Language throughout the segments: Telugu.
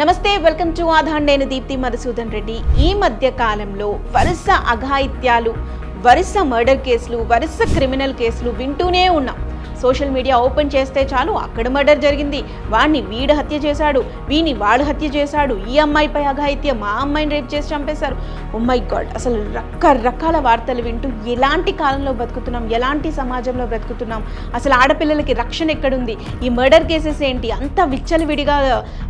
నమస్తే వెల్కమ్ టు ఆధార్. నేను దీప్తి మధుసూదన్ రెడ్డి. ఈ మధ్య కాలంలో వరుస అఘాయిత్యాలు వరుస మర్డర్ కేసులు వరుస క్రిమినల్ కేసులు వింటూనే ఉన్నాం. సోషల్ మీడియా ఓపెన్ చేస్తే చాలు అక్కడ మర్డర్ జరిగింది. వాడిని వీడు హత్య చేశాడు. వీని వాడు హత్య చేశాడు. ఈ అమ్మాయిపై అఘాయిత్యం మా అమ్మాయిని రేప్ చేసి చంపేశారు. Oh మై గాడ్ అసలు రకరకాల వార్తలు వింటూ ఎలాంటి కాలంలో బ్రతుకుతున్నాం? ఎలాంటి సమాజంలో బ్రతుకుతున్నాం? అసలు ఆడపిల్లలకి రక్షణ ఎక్కడుంది? ఈ మర్డర్ కేసెస్ ఏంటి? అంత విచ్చలవిడిగా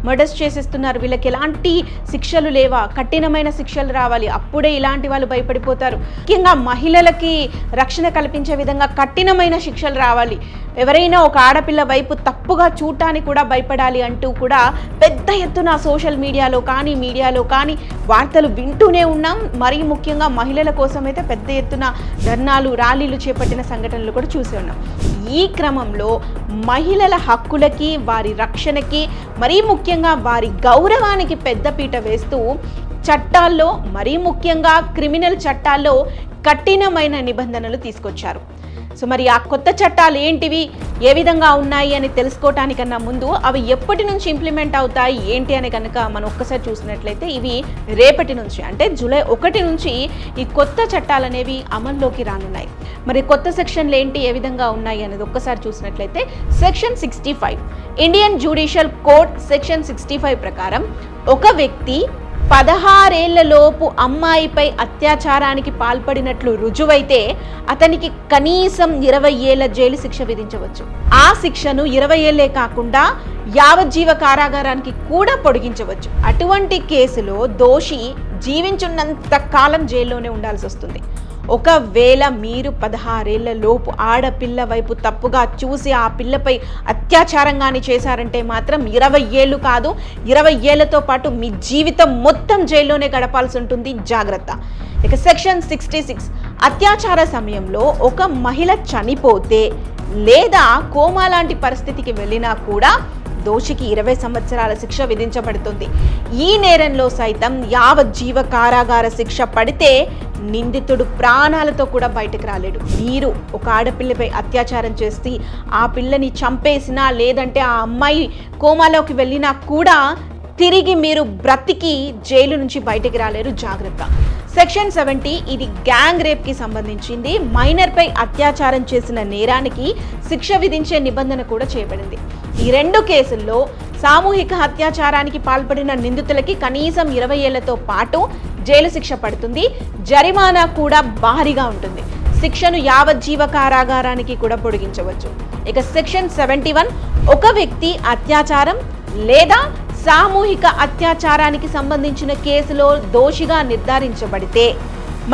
మర్డర్స్ చేసేస్తున్నారు. వీళ్ళకి ఎలాంటి శిక్షలు లేవా? కఠినమైన శిక్షలు రావాలి. అప్పుడే ఇలాంటి వాళ్ళు భయపడిపోతారు. ముఖ్యంగా మహిళలకి రక్షణ కల్పించే విధంగా కఠినమైన శిక్షలు రావాలి. ఎవరైనా ఒక ఆడపిల్ల వైపు తప్పుగా చూడటానికి కూడా భయపడాలి అంటూ కూడా పెద్ద ఎత్తున సోషల్ మీడియాలో కానీ మీడియాలో కానీ వార్తలు వింటూనే ఉన్నాం. మరీ ముఖ్యంగా మహిళల కోసం అయితే పెద్ద ఎత్తున ధర్నాలు ర్యాలీలు చేపట్టిన సంఘటనలు కూడా చూసి ఉన్నాం. ఈ క్రమంలో మహిళల హక్కులకి వారి రక్షణకి మరీ ముఖ్యంగా వారి గౌరవానికి పెద్దపీట వేస్తూ చట్టాల్లో మరీ ముఖ్యంగా క్రిమినల్ చట్టాల్లో కఠినమైన నిబంధనలు తీసుకొచ్చారు. సో మరి ఆ కొత్త చట్టాలు ఏంటివి? ఏ విధంగా ఉన్నాయి అని తెలుసుకోవటానికన్నా ముందు అవి ఎప్పటి నుంచి ఇంప్లిమెంట్ అవుతాయి? ఏంటి అని కనుక మనం ఒక్కసారి చూసినట్లయితే ఇవి రేపటి నుంచి అంటే జూలై ఒకటి నుంచి ఈ కొత్త చట్టాలు అనేవి అమల్లోకి రానున్నాయి. మరి కొత్త సెక్షన్లు ఏంటి? ఏ విధంగా ఉన్నాయి? అనేది ఒక్కసారి చూసినట్లయితే section sixty five Indian judicial code section sixty five ప్రకారం ఒక వ్యక్తి పదహారేళ్ళలోపు అమ్మాయిపై అత్యాచారానికి పాల్పడినట్లు రుజువైతే అతనికి కనీసం ఇరవై ఏళ్ళ జైలు శిక్ష విధించవచ్చు. ఆ శిక్షను ఇరవై ఏళ్ళే కాకుండా యావజ్జీవ కారాగారానికి కూడా పొడిగించవచ్చు. అటువంటి కేసులో దోషి జీవించున్నంత కాలం జైల్లోనే ఉండాల్సి వస్తుంది ఒకవేళ మీరు పదహారేళ్ళ లోపు ఆడపిల్ల వైపు తప్పుగా చూసి ఆ పిల్లపై అత్యాచారంగాని చేశారంటే మాత్రం ఇరవై ఏళ్ళు కాదు ఇరవై ఏళ్ళతో పాటు మీ జీవితం మొత్తం జైల్లోనే గడపాల్సి ఉంటుంది. జాగ్రత్త. ఇక సెక్షన్ సిక్స్టీ సిక్స్ అత్యాచార సమయంలో ఒక మహిళ చనిపోతే లేదా కోమా లాంటి పరిస్థితికి వెళ్ళినా కూడా దోషికి ఇరవై సంవత్సరాల శిక్ష విధించబడుతుంది. ఈ నేరంలో సైతం యావజ్జీవ కారాగార శిక్ష పడితే నిందితుడు ప్రాణాలతో కూడా బయటకు రాలేడు. మీరు ఒక ఆడపిల్లపై అత్యాచారం చేసి ఆ పిల్లని చంపేసినా లేదంటే ఆ అమ్మాయి కోమాలోకి వెళ్ళినా కూడా తిరిగి మీరు బ్రతికి జైలు నుంచి బయటికి రాలేరు. జాగ్రత్త. సెక్షన్ సెవెంటీ ఇది గ్యాంగ్ రేప్కి సంబంధించింది. మైనర్పై అత్యాచారం చేసిన నేరానికి శిక్ష విధించే నిబంధన కూడా చేయబడింది. ఈ రెండు కేసుల్లో సామూహిక అత్యాచారానికి పాల్పడిన నిందితులకి కనీసం ఇరవై ఏళ్ళతో పాటు జైలు శిక్ష పడుతుంది. జరిమానా కూడా భారీగా ఉంటుంది. శిక్షను యావజ్జీవ కారాగారానికి కూడా పొడిగించవచ్చు. ఇక సెక్షన్ సెవెంటీ వన్ ఒక వ్యక్తి అత్యాచారం లేదా సామూహిక అత్యాచారానికి సంబంధించిన కేసులో దోషిగా నిర్ధారించబడితే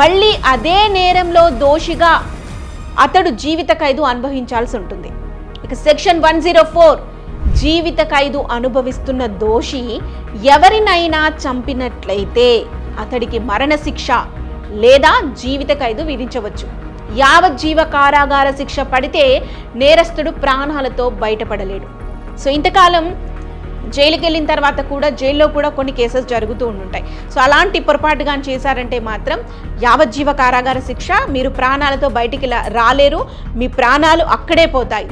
మళ్ళీ అదే నేరంలో దోషిగా అతడు జీవిత ఖైదు అనుభవించాల్సి ఉంటుంది. ఇక సెక్షన్ వన్ జీరో ఫోర్ జీవిత ఖైదు అనుభవిస్తున్న దోషి ఎవరినైనా చంపినట్లయితే అతడికి మరణశిక్ష లేదా జీవిత ఖైదు విధించవచ్చు. యావజ్జీవ కారాగార శిక్ష పడితే నేరస్తుడు ప్రాణాలతో బయటపడలేడు. సో ఇంతకాలం జైలుకి వెళ్ళిన తర్వాత కూడా జైల్లో కూడా కొన్ని కేసెస్ జరుగుతూ ఉంటుంటాయి సో అలాంటి పొరపాటు కానీ చేశారంటే మాత్రం యావజ్జీవ కారాగార శిక్ష మీరు ప్రాణాలతో బయటికి రాలేరు. మీ ప్రాణాలు అక్కడే పోతాయి.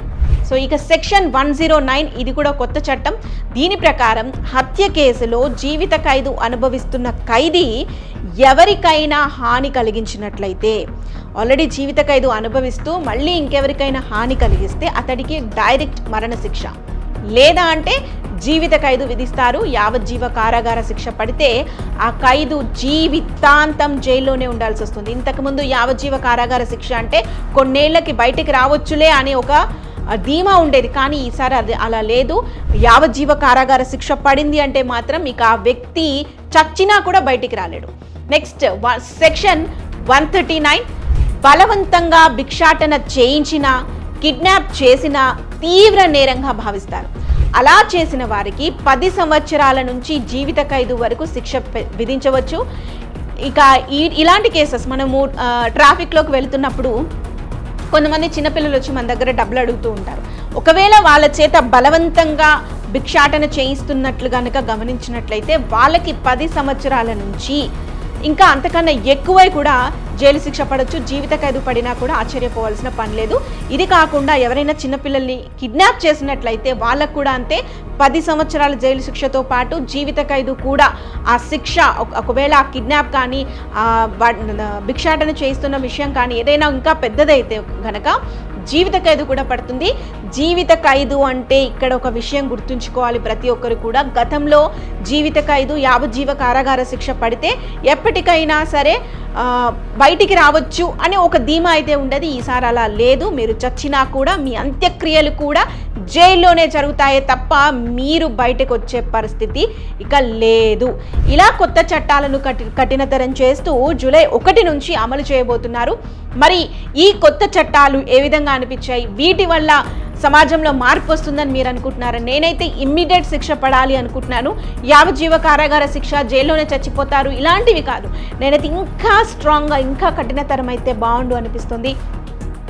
సో ఇక సెక్షన్ వన్ జీరో నైన్ ఇది కూడా కొత్త చట్టం. దీని ప్రకారం హత్య కేసులో జీవిత ఖైదు అనుభవిస్తున్న ఖైదీ ఎవరికైనా హాని కలిగించినట్లయితే ఆల్రెడీ జీవిత ఖైదు అనుభవిస్తూ మళ్ళీ ఇంకెవరికైనా హాని కలిగిస్తే అతడికి డైరెక్ట్ మరణశిక్ష. లేదా అంటే జీవిత ఖైదు విధిస్తారు యావజ్జీవ కారాగార శిక్ష పడితే ఆ ఖైదు జీవితాంతం జైల్లోనే ఉండాల్సి వస్తుంది ఇంతకుముందు యావజ్జీవ కారాగార శిక్ష అంటే కొన్నేళ్ళకి బయటికి రావచ్చులే అనే ఒక ధీమా ఉండేది. కానీ ఈసారి అది అలా లేదు. యావజ్జీవ కారాగార శిక్ష పడింది అంటే మాత్రం ఇక ఆ వ్యక్తి చచ్చినా కూడా బయటికి రాలేడు. Next section one thirty nine బలవంతంగా భిక్షాటన చేయించిన కిడ్నాప్ చేసిన తీవ్ర నేరంగా భావిస్తారు. అలా చేసిన వారికి పది సంవత్సరాల నుంచి జీవిత ఖైదు వరకు శిక్ష పె- విధించవచ్చు. ఇక ఈ ఇలాంటి కేసెస్ మనము ట్రాఫిక్లోకి వెళ్తున్నప్పుడు కొంతమంది చిన్నపిల్లలు వచ్చి మన దగ్గర డబ్బులు అడుగుతూ ఉంటారు. ఒకవేళ వాళ్ళ చేత బలవంతంగా భిక్షాటన చేయిస్తున్నట్లు కనుక గమనించినట్లయితే వాళ్ళకి పది సంవత్సరాల నుంచి ఇంకా అంతకన్నా ఎక్కువై కూడా జైలు శిక్ష పడవచ్చు జీవిత ఖైదు పడినా కూడా ఆశ్చర్యపోవాల్సిన పని లేదు. ఇది కాకుండా ఎవరైనా చిన్నపిల్లల్ని కిడ్నాప్ చేసినట్లయితే వాళ్ళకు కూడా అంతే పది సంవత్సరాల జైలు శిక్షతో పాటు జీవిత ఖైదు కూడా ఆ శిక్ష ఒకవేళ ఆ కిడ్నాప్ కానీ భిక్షాటన చేస్తున్న విషయం కానీ ఏదైనా ఇంకా పెద్దదైతే గనక జీవిత ఖైదు కూడా పడుతుంది. జీవిత ఖైదు అంటే ఇక్కడ ఒక విషయం గుర్తుంచుకోవాలి ప్రతి ఒక్కరు కూడా. గతంలో జీవిత ఖైదు యావజ్జీవ కారాగార శిక్ష పడితే ఎప్పటికైనా సరే బయటికి రావచ్చు అనే ఒక ధీమా అయితే ఉండదు. ఈసారి అలా లేదు. మీరు చచ్చినా కూడా మీ అంత్యక్రియలు కూడా జైల్లోనే జరుగుతాయే తప్ప మీరు బయటకు వచ్చే పరిస్థితి ఇక లేదు. ఇలా కొత్త చట్టాలను కఠి కఠినతరం చేస్తూ జూలై ఒకటి నుంచి అమలు చేయబోతున్నారు. మరి ఈ కొత్త చట్టాలు ఏ విధంగా అనిపించాయి? వీటి వల్ల సమాజంలో మార్పు వస్తుందని మీరు అనుకుంటున్నారా? నేనైతే ఇమ్మీడియట్ శిక్ష పడాలి అనుకుంటున్నాను. యావజీవ కారాగార శిక్ష జైల్లోనే చచ్చిపోతారు. ఇలాంటివి కాదు. నేనైతే ఇంకా స్ట్రాంగ్గా ఇంకా కఠినతరం అయితే బాగుండు అనిపిస్తుంది.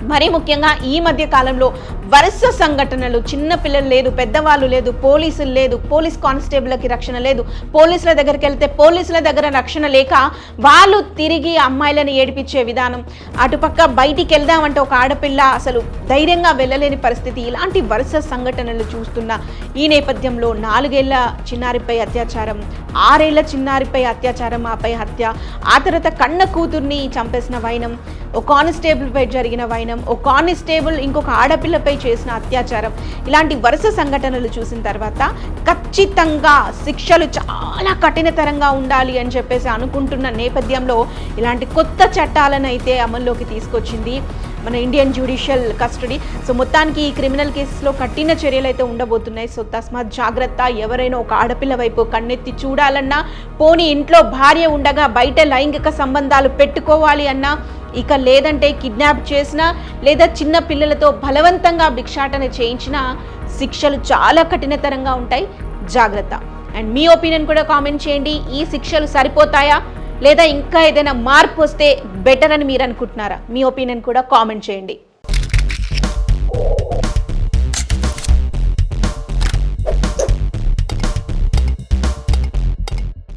మరీ ముఖ్యంగా ఈ మధ్య కాలంలో వరుస సంఘటనలు. చిన్న పిల్లలు లేదు పెద్దవాళ్ళు లేదు పోలీసులు లేదు పోలీస్ కానిస్టేబుల్కి రక్షణ లేదు పోలీసుల దగ్గరికి వెళ్తే పోలీసుల దగ్గర రక్షణ లేక వాళ్ళు తిరిగి అమ్మాయిలను ఏడిపించే విధానం. అటుపక్క బయటికి వెళ్దామంటే ఒక ఆడపిల్ల అసలు ధైర్యంగా వెళ్ళలేని పరిస్థితి. ఇలాంటి వరుస సంఘటనలు చూస్తున్న ఈ నేపథ్యంలో నాలుగేళ్ళ చిన్నారిపై అత్యాచారం ఆరేళ్ళ చిన్నారిపై అత్యాచారం ఆపై హత్య ఆ తర్వాత కన్న కూతుర్ని చంపేసిన వైనం ఒక కానిస్టేబుల్పై జరిగిన వైనం ఓ కానిస్టేబుల్ ఇంకొక ఆడపిల్లపై చేసిన అత్యాచారం. ఇలాంటి వరుస సంఘటనలు చూసిన తర్వాత ఖచ్చితంగా శిక్షలు చాలా కఠినతరంగా ఉండాలి అని చెప్పేసి అనుకుంటున్న నేపథ్యంలో ఇలాంటి కొత్త చట్టాలను అయితే అమల్లోకి తీసుకొచ్చింది మన ఇండియన్ జ్యుడిషియల్ కస్టడీ. సో మొత్తానికి ఈ క్రిమినల్ కేసులో కఠిన చర్యలు అయితే ఉండబోతున్నాయి. సో తస్మాత్ జాగ్రత్త. ఎవరైనా ఒక ఆడపిల్ల వైపు కన్నెత్తి చూడాలన్నా పోనీ ఇంట్లో భార్య ఉండగా బయట లైంగిక సంబంధాలు పెట్టుకోవాలి అన్నా ఇక లేదంటే కిడ్నాప్ చేసినా లేదా చిన్న పిల్లలతో బలవంతంగా భిక్షాటన చేయించినా శిక్షలు చాలా కఠినతరంగా ఉంటాయి. జాగ్రత్త. అండ్ మీ ఒపీనియన్ కూడా కామెంట్ చేయండి. ఈ శిక్షలు సరిపోతాయా? లేదా ఇంకా ఏదైనా మార్పు వస్తే బెటర్ అని మీరు అనుకుంటున్నారా? మీ ఒపీనియన్ కూడా కామెంట్ చేయండి.